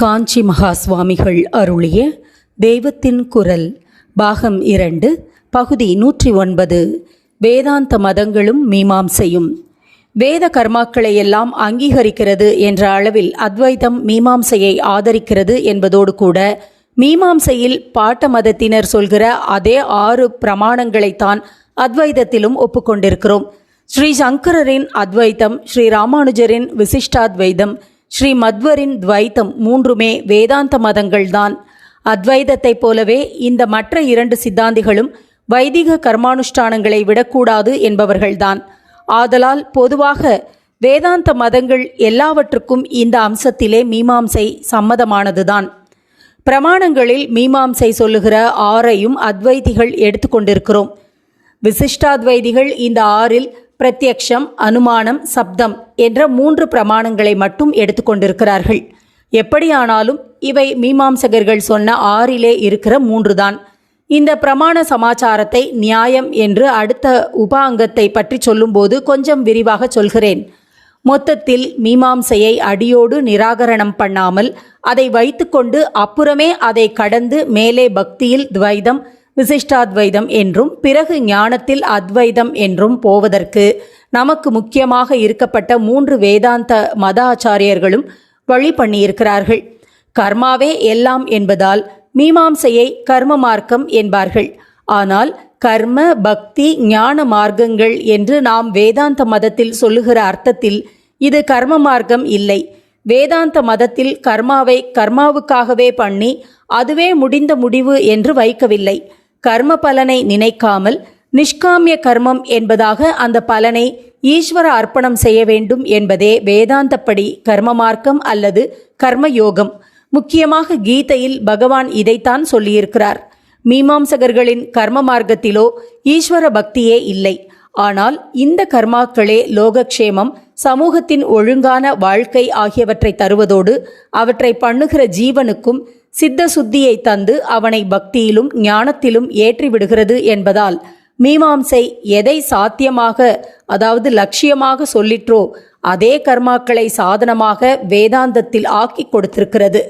காஞ்சி மகா சுவாமிகள் அருளிய தெய்வத்தின் குரல் பாகம் இரண்டு பகுதி நூற்றி ஒன்பது. வேதாந்த மதங்களும் மீமாம்சையும். வேத கர்மாக்களை எல்லாம் அங்கீகரிக்கிறது என்ற அளவில் அத்வைதம் மீமாம்சையை ஆதரிக்கிறது என்பதோடு கூட மீமாம்சையில் பாட்ட மதத்தினர் சொல்கிற அதே ஆறு பிரமாணங்களைத்தான் அத்வைதத்திலும் ஒப்புக்கொண்டிருக்கிறோம். ஸ்ரீ சங்கரரின் அத்வைதம் ஸ்ரீ ராமானுஜரின் விசிஷ்டாத்வைதம் ஸ்ரீ மத்வரின் துவைத்தம் மூன்றுமே வேதாந்த மதங்கள்தான். அத்வைதத்தைப் போலவே இந்த மற்ற இரண்டு சித்தாந்திகளும் வைதிக கர்மானுஷ்டானங்களை விடக்கூடாது என்பவர்கள்தான். ஆதலால் பொதுவாக வேதாந்த மதங்கள் எல்லாவற்றுக்கும் இந்த அம்சத்திலே மீமாம்சை சம்மதமானதுதான். பிரமாணங்களில் மீமாம்சை சொல்லுகிற ஆறையும் அத்வைதிகள் எடுத்துக்கொண்டிருக்கிறோம். விசிஷ்டாத்வைதிகள் இந்த ஆறில் பிரத்யக்ஷம் அனுமானம் சப்தம் என்ற மூன்று பிரமாணங்களை மட்டும் எடுத்துக்கொண்டிருக்கிறார்கள் எப்படியானாலும் இவை மீமாம்சகர்கள் சொன்ன ஆறிலே இருக்கிற மூன்றுதான். இந்த பிரமாண சமாச்சாரத்தை நியாயம் என்று அடுத்த உபாங்கத்தை பற்றி சொல்லும்போது கொஞ்சம் விரிவாக சொல்கிறேன். மொத்தத்தில் மீமாம்சையை அடியோடு நிராகரணம் பண்ணாமல் அதை வைத்துக்கொண்டு அப்புறமே அதை கடந்து மேலே பக்தியில் துவைதம் விசிஷ்டாத்வைதம் என்றும் பிறகு ஞானத்தில் அத்வைதம் என்றும் போவதற்கு நமக்கு முக்கியமாக இருக்கப்பட்ட மூன்று வேதாந்த மத ஆச்சாரியர்களும் வழி பண்ணியிருக்கிறார்கள். கர்மாவே எல்லாம் என்பதால் மீமாம்சையை கர்ம மார்க்கம் என்பார்கள். ஆனால் கர்ம பக்தி ஞான மார்க்கங்கள் என்று நாம் வேதாந்த மதத்தில் சொல்லுகிற அர்த்தத்தில் இது கர்ம மார்க்கம் இல்லை. வேதாந்த மதத்தில் கர்மாவை கர்மாவுக்காகவே பண்ணி அதுவே முடிந்த முடிவு என்று வைக்கவில்லை. கர்ம பலனை நினைக்காமல் நிஷ்காமிய கர்மம் என்பதாக அந்த பலனை ஈஸ்வர அர்ப்பணம் செய்ய வேண்டும் என்பதே வேதாந்தப்படி கர்ம மார்க்கம் அல்லது கர்மயோகம். முக்கியமாக கீதையில் பகவான் இதைத்தான் சொல்லியிருக்கிறார். மீமாம்சகர்களின் கர்ம மார்க்கத்திலோ ஈஸ்வர பக்தியே இல்லை. ஆனால் இந்த கர்மாக்களே லோகக்ஷேமம் சமூகத்தின் ஒழுங்கான வாழ்க்கை ஆகியவற்றை தருவதோடு அவற்றை பண்ணுகிற ஜீவனுக்கும் சித்த சுத்தியை தந்து அவனை பக்தியிலும் ஞானத்திலும் ஏற்றிவிடுகிறது என்பதால் மீமாம்சை எதை சாத்தியமாக அதாவது லட்சியமாக சொல்லிற்றோ அதே கர்மாக்களை சாதனமாக வேதாந்தத்தில் ஆக்கி கொடுத்திருக்கிறது.